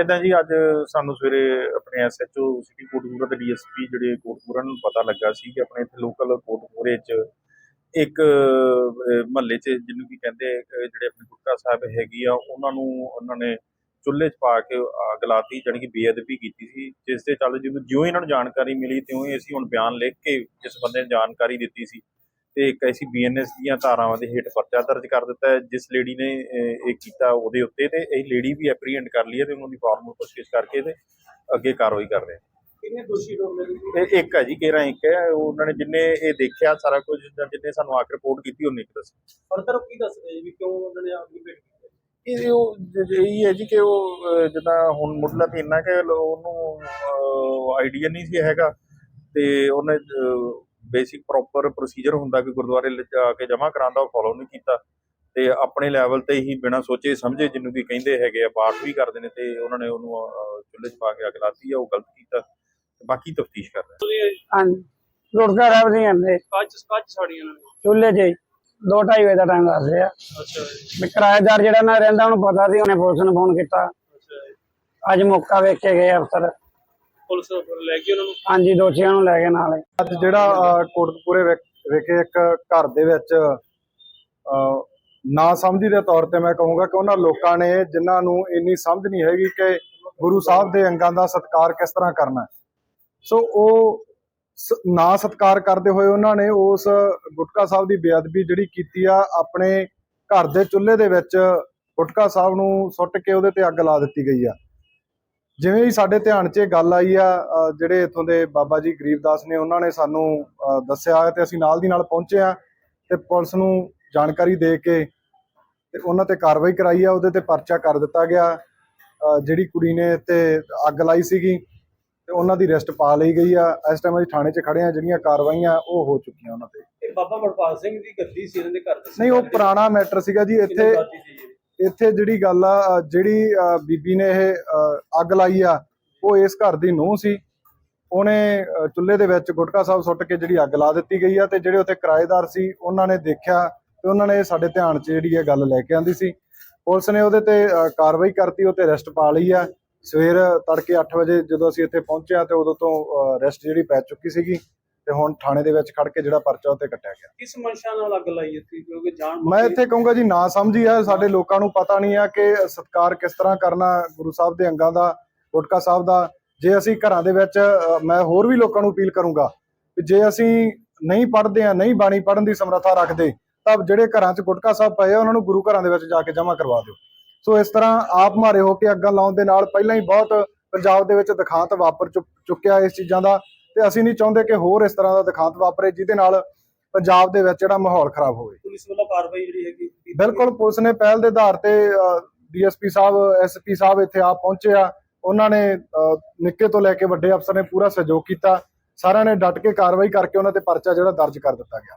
ਇਦਾਂ ਜੀ ਅੱਜ ਸਾਨੂੰ ਸਵੇਰੇ ਆਪਣੇ ਐਸਐਚਓ ਸਿਟੀ ਕੋਟਪੂਰਾ ਤੇ ਡੀਐਸਪੀ ਜਿਹੜੇ ਕੋਟਪੂਰਾ ਨੂੰ ਪਤਾ ਲੱਗਾ ਸੀ ਕਿ ਆਪਣੇ ਇੱਥੇ ਲੋਕਲ ਕੋਟਪੂਰੇ 'ਚ ਇੱਕ ਮਹੱਲੇ 'ਚ ਜਿਹਨੂੰ ਕੀ ਕਹਿੰਦੇ ਜਿਹੜੇ ਆਪਣੇ ਗੁਟਕਾ ਸਾਹਿਬ ਹੈਗੀ ਆ, ਉਹਨਾਂ ਨੂੰ ਉਹਨਾਂ ਨੇ ਚੁੱਲ੍ਹੇ 'ਚ ਪਾ ਕੇ ਅੱਗ ਲਾਤੀ, ਜਾਣੀ ਕਿ ਬੇਅਦਬੀ ਕੀਤੀ ਸੀ, ਜਿਸ ਦੇ ਚੱਲ ਜਿਵੇਂ ਜਿਉਂ ਹੀ ਇਹਨਾਂ ਨੂੰ ਜਾਣਕਾਰੀ ਮਿਲੀ ਤਿਉਂ ਹੀ ਅਸੀਂ ਹੁਣ ਬਿਆਨ ਲਿਖ ਕੇ ਜਿਸ ਬੰਦੇ ਨੇ ਜਾਣਕਾਰੀ ਦਿੱਤੀ ਸੀ। ਤੇ ਇੱਕ ਐਸੀ ਬੀਐਨਐਸ ਦੀਆਂ ਧਾਰਾਵਾਂ ਦੇ ਹੇਠ ਪਰਚਾ ਦਰਜ ਕਰ ਦਿੱਤਾ ਹੈ ਜਿਸ ਲੇਡੀ ਨੇ ਇਹ ਕੀਤਾ ਉਹਦੇ ਉੱਤੇ ਤੇ ਇਹ ਲੇਡੀ ਵੀ ਐਪਰੀਹੈਂਡ ਕਰ ਲਈ ਹੈ ਤੇ ਉਹਨਾਂ ਦੀ ਫਾਰਮਲ ਪੁੱਛਗਿੱਛ ਕਰਕੇ ਤੇ ਅੱਗੇ ਕਾਰਵਾਈ ਕਰ ਰਹੇ ਹਾਂ ਕਿੰਨੇ ਦੋਸ਼ੀ ਲੋਕ ਨੇ? ਇਹ ਇੱਕ ਹੈ ਜੀ ਕੇਰਾ ਇੱਕ ਹੈ ਉਹਨਾਂ ਨੇ ਜਿੰਨੇ ਇਹ ਦੇਖਿਆ ਸਾਰਾ ਕੁਝ ਜਿੰਨੇ ਸਾਨੂੰ ਆ ਕੇ ਰਿਪੋਰਟ ਕੀਤੀ ਉਹਨੇ ਇੱਕ ਦੱਸਿਆ। ਫਰਦਰ ਕੀ ਦੱਸਦੇ ਜੀ ਵੀ ਕਿਉਂ ਉਹਨਾਂ ਨੇ ਆਪਣੀ ਭੇਟ ਇਹ ਉਹ ਹੈ ਜੀ ਕਿ ਉਹ ਜਿੱਦਾਂ ਹੁਣ ਮੁੱਢਲਾ ਤੇ ਇੰਨਾ ਕਿ ਉਹਨੂੰ ਆਈਡੀਆ ਨਹੀਂ ਸੀ ਹੈਗਾ ਤੇ ਉਹਨੇ ਬੇਸਿਕ ਪ੍ਰੋਪਰ ਪ੍ਰੋਸੀਜਰ ਹੁੰਦਾ ਕਿ ਗੁਰਦੁਆਰੇ ਲਿਜਾ ਕੇ ਜਮ੍ਹਾਂ ਕਰਾਉਂਦਾ ਉਹ ਫੋਲੋ ਨਹੀਂ ਕੀਤਾ। ਤੇ ਆਪਣੇ ਲੈਵਲ ਤੇ ਹੀ ਬਿਨਾਂ ਸੋਚੇ ਸਮਝੇ ਜਿਹਨੂੰ ਵੀ ਕਹਿੰਦੇ ਹੈਗੇ ਆ ਪਾਠ ਵੀ ਕਰਦੇ ਨੇ ਤੇ ਉਹਨਾਂ ਨੇ ਉਹਨੂੰ ਚੁੱਲ੍ਹੇ 'ਚ ਪਾ ਕੇ ਅੱਗ ਲਾਤੀ ਆ ਉਹ ਗਲਤ ਕੀਤਾ। ਤੇ ਬਾਕੀ ਤਫਤੀਸ਼ ਕਰ ਰਹੇ ਆ। ਹਾਂਜੀ। ਗੁਰਦੁਆਰਾ ਸਾਹਿਬ ਦੀਆਂ ਨੇ ਕੱਚ ਕੱਚ ਸਾੜੀਆਂ ਨੇ। ਚੁੱਲ੍ਹੇ 'ਚ ਹੀ। ਦੋ ਢਾਈ ਵਜੇ ਦਾ ਟਾਈਮ ਦੱਸ ਰਿਹਾ। ਅੱਛਾ ਜੀ। ਕਿਰਾਏਦਾਰ ਜਿਹੜਾ ਨਾ ਰਹਿੰਦਾ ਉਹਨੂੰ ਪਤਾ ਸੀ ਉਹਨੇ ਪੁਲਿਸ ਨੂੰ ਫੋਨ ਕੀਤਾ। ਅੱਛਾ ਜੀ। ਅੱਜ ਮੌਕਾ ਵੇਖ ਕੇ ਗਏ ਅਫਸਰ। ਪੁਲਿਸ ਫਿਰ ਲੈ ਗਈ ਉਹਨਾਂ ਨੂੰ? ਹਾਂਜੀ ਦੋਸ਼ੀਆਂ ਨੂੰ ਲੈ ਕੇ ਨਾਲੇ ਅੱਜ ਜਿਹੜਾ ਅਹ, ਕੋਟਕਪੂਰੇ ਵਿਖ- ਵਿਖੇ ਇੱਕ ਘਰ ਦੇ ਵਿੱਚ ਅਹ, ਨਾ ਸਮਝੀ ਦੇ ਤੌਰ ਤੇ ਮੈਂ ਕਹੂੰਗਾ ਕਿ ਉਹਨਾਂ ਲੋਕਾਂ ਨੇ ਜਿਨ੍ਹਾਂ ਨੂੰ ਇੰਨੀ ਸਮਝ ਨਹੀਂ ਹੈਗੀ ਕਿ ਗੁਰੂ ਸਾਹਿਬ ਦੇ ਅੰਗਾਂ ਦਾ ਸਤਿਕਾਰ ਕਿਸ ਤਰ੍ਹਾਂ ਕਰਨਾ ਹੈ। ਸੋ ਉਹ ਸ- ਨਾ ਸਤਿਕਾਰ ਕਰਦੇ ਹੋਏ ਉਹਨਾਂ ਨੇ ਉਸ ਗੁਟਕਾ ਸਾਹਿਬ ਦੀ ਬੇਅਦਬੀ ਜਿਹੜੀ ਕੀਤੀ ਆ ਆਪਣੇ ਘਰ ਦੇ ਚੁੱਲ੍ਹੇ ਦੇ ਵਿੱਚ ਗੁਟਕਾ ਸਾਹਿਬ ਨੂੰ ਸੁੱਟ ਕੇ ਉਹਦੇ ਤੇ ਅੱਗ ਲਾ ਦਿੱਤੀ ਗਈ ਆ। ਜਿਵੇਂ ਹੀ ਸਾਡੇ ਧਿਆਨ 'ਚ ਇਹ ਗੱਲ ਆਈ ਆ ਜਿਹੜੇ ਇੱਥੋਂ ਦੇ ਬਾਬਾ ਜੀ ਗਰੀਬਦਾਸ ਨੇ ਉਹਨਾਂ ਨੇ ਸਾਨੂੰ ਦੱਸਿਆ ਤੇ ਅਸੀਂ ਨਾਲ ਦੀ ਨਾਲ ਪਹੁੰਚੇ ਆ ਤੇ ਪੁਲਿਸ ਨੂੰ ਜਾਣਕਾਰੀ ਦੇ ਕੇ ਤੇ ਉਹਨਾਂ ਤੇ ਕਾਰਵਾਈ ਕਰਾਈ ਆ ਉਹਦੇ ਤੇ ਪਰਚਾ ਕਰ ਦਿੱਤਾ ਗਿਆ। ਜਿਹੜੀ ਕੁੜੀ ਨੇ ਤੇ ਅੱਗ ਲਾਈ ਸੀਗੀ ਤੇ ਉਹਨਾਂ ਦੀ ਅਰੈਸਟ ਪਾ ਲਈ ਗਈ ਆ। ਇਸ ਟਾਈਮ ਅਸੀਂ ਥਾਣੇ 'ਚ ਖੜੇ ਆ ਜਿਹੜੀਆਂ ਕਾਰਵਾਈਆਂ ਉਹ ਹੋ ਚੁੱਕੀਆਂ ਉਹਨਾਂ ਤੇ। ਬਾਬਾ ਮਨਪਾਲ ਸਿੰਘ ਦੀ ਗੱਦੀ ਸੀ ਇਹਨਾਂ ਦੇ ਘਰ ਦੇ ਨਹੀਂ ਉਹ ਪੁਰਾਣਾ ਮੈਟਰ ਸੀਗਾ ਜੀ ਇੱਥੇ ਇੱਥੇ ਜਿਹੜੀ ਗੱਲ ਆ ਜਿਹੜੀ ਬੀਬੀ ਨੇ ਇਹ ਅੱਗ ਲਾਈ ਆ ਉਹ ਇਸ ਘਰ ਦੀ ਨੂੰਹ ਸੀ। ਉਹਨੇ ਅ, ਚੁੱਲ੍ਹੇ ਦੇ ਵਿੱਚ ਗੁਟਕਾ ਸਾਹਿਬ ਸੁੱਟ ਕੇ ਜਿਹੜੀ ਅੱਗ ਲਾ ਦਿੱਤੀ ਗਈ ਆ ਤੇ ਜਿਹੜੇ ਉੱਥੇ ਕਿਰਾਏਦਾਰ ਸੀ ਉਹਨਾਂ ਨੇ ਦੇਖਿਆ ਤੇ ਉਹਨਾਂ ਨੇ ਸਾਡੇ ਧਿਆਨ 'ਚ ਜਿਹੜੀ ਇਹ ਗੱਲ ਲੈ ਕੇ ਆਂਦੀ ਸੀ। ਪੁਲਿਸ ਨੇ ਉਹਦੇ ਤੇ ਅ, ਕਾਰਵਾਈ ਕਰਤੀ ਉਹ ਤੇ ਅਰੈਸਟ ਪਾ ਲਈ ਆ। ਸਵੇਰ ਤੜਕੇ 8 ਵਜੇ ਜਦੋਂ ਅਸੀਂ ਇੱਥੇ ਪਹੁੰਚਿਆ ਤੇ ਉਦੋਂ ਤੋਂ ਅਰੈਸਟ ਜਿਹੜੀ ਪੈ ਚੁੱਕੀ ਸੀਗੀ। ਤੇ ਹੁਣ ਥਾਣੇ ਦੇ ਵਿੱਚ ਖੜ ਕੇ ਜਿਹੜਾ ਪਰਚਾ ਉੱਤੇ ਕੱਟਿਆ ਗਿਆ। ਕਿਸ ਮਨਸ਼ਾ ਨਾਲ ਅੱਗ ਲਾਈ ਇੱਥੇ? ਕਿਉਂਕਿ ਜਾਣ ਮੈਂ ਇੱਥੇ ਕਹੂੰਗਾ ਜੀ ਨਾ ਸਮਝੀ ਆ ਸਾਡੇ ਲੋਕਾਂ ਨੂੰ ਪਤਾ ਨਹੀਂ ਆ ਕਿ ਸਤਕਾਰ ਕਿਸ ਤਰ੍ਹਾਂ ਕਰਨਾ ਗੁਰੂ ਸਾਹਿਬ ਦੇ ਅੰਗਾਂ ਦਾ ਗੁਟਕਾ ਸਾਹਿਬ ਦਾ। ਜੇ ਅਸੀਂ ਘਰਾਂ ਦੇ ਵਿੱਚ ਮੈਂ ਹੋਰ ਵੀ ਲੋਕਾਂ ਨੂੰ ਅਪੀਲ ਕਰੂੰਗਾ ਕਿ ਜੇ ਅਸੀਂ ਨਹੀਂ ਪੜ੍ਹਦੇ ਆ ਨਹੀਂ ਬਾਣੀ ਪੜ੍ਹਨ ਦੀ ਸਮਰੱਥਾ ਰੱਖਦੇ ਤਾਂ ਜਿਹੜੇ ਘਰਾਂ 'ਚ ਗੁਟਕਾ ਸਾਹਿਬ ਪਏ ਆ ਉਹਨਾਂ ਨੂੰ ਗੁਰੂ ਘਰਾਂ ਦੇ ਵਿੱਚ ਜਾ ਕੇ ਜਮ੍ਹਾਂ ਕਰਵਾ ਦਿਓ। ਸੋ ਇਸ ਤਰ੍ਹਾਂ ਆਪ ਮਾਰੇ ਹੋ ਕੇ ਅੱਗਾਂ ਲਾਉਣ ਦੇ ਨਾਲ ਪਹਿਲਾਂ ਹੀ ਬਹੁਤ ਪੰਜਾਬ ਦੇ ਵਿੱਚ ਦਿਖਾਂਤ ਵਾਪਰ ਚੁੱਕ- ਚੁੱਕਿਆ ਇਸ ਚੀਜ਼ਾਂ ਦਾ। ਤੇ ਅਸੀਂ ਨਹੀਂ ਚਾਹੁੰਦੇ ਕਿ ਹੋਰ ਇਸ ਤਰ੍ਹਾਂ ਦਾ ਦਿਖਾਂਤ ਵਾਪਰੇ ਜਿਹਦੇ ਨਾਲ ਪੰਜਾਬ ਦੇ ਵਿੱਚ ਜਿਹੜਾ ਮਾਹੌਲ ਖਰਾਬ ਹੋਵੇ। ਪੁਲਿਸ ਵੱਲੋਂ ਕਾਰਵਾਈ ਜਿਹੜੀ ਹੈਗੀ ਬਿਲਕੁਲ ਪੁਲਿਸ ਨੇ ਪਹਿਲ ਦੇ ਆਧਾਰ ਤੇ ਡੀਐਸਪੀ ਸਾਹਿਬ ਐਸਪੀ ਸਾਹਿਬ ਇੱਥੇ ਆ ਪਹੁੰਚੇ ਆ। ਉਹਨਾਂ ਨੇ ਨਿੱਕੇ ਤੋਂ ਲੈ ਕੇ ਵੱਡੇ ਅਫਸਰ ਨੇ ਪੂਰਾ ਸਹਿਯੋਗ ਕੀਤਾ। ਸਾਰਿਆਂ ਨੇ ਡਟ ਕੇ ਕਾਰਵਾਈ ਕਰਕੇ ਉਹਨਾਂ ਤੇ ਪਰਚਾ ਜਿਹੜਾ ਦਰਜ ਕਰ ਦਿੱਤਾ ਗਿਆ।